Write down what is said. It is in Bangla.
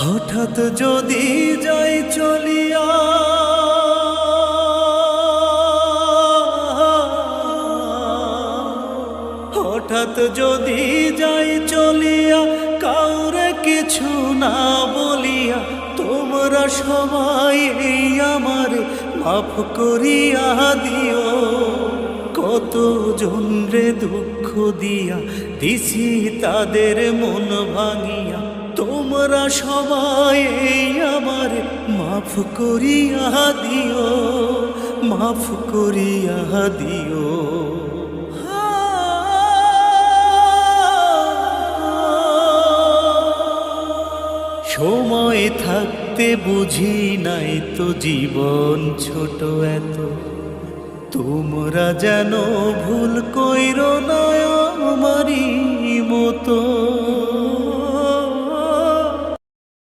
হঠাৎ যদি যাই চলিয়া, হঠাৎ যদি যাই চলিয়া, কাউরে কিছু না বলিয়া, তোমরা সবাই আমার মাফ করিয়া দিও। কত রে দুঃখ দিয়া দিছি তাদের মন ভাঙিয়া সবাই আমার মাফ করিয়া দিও, মাফ করিয়া দিও। সময় থাকতে বুঝি নাই তো জীবন ছোট এত। তোমরা যেন ভুল কইর না